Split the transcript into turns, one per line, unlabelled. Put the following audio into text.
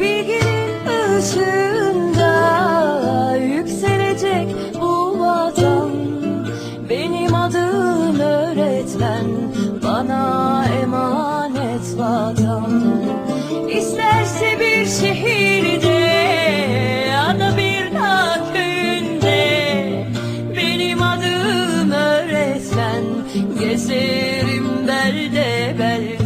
Bilginin ışığında yükselecek bu vatan. Benim adım öğretmen bana emanet vatan. İsterse bir şehirde ya da bir dağ köyünde Benim adım öğretmen gezerim belde belde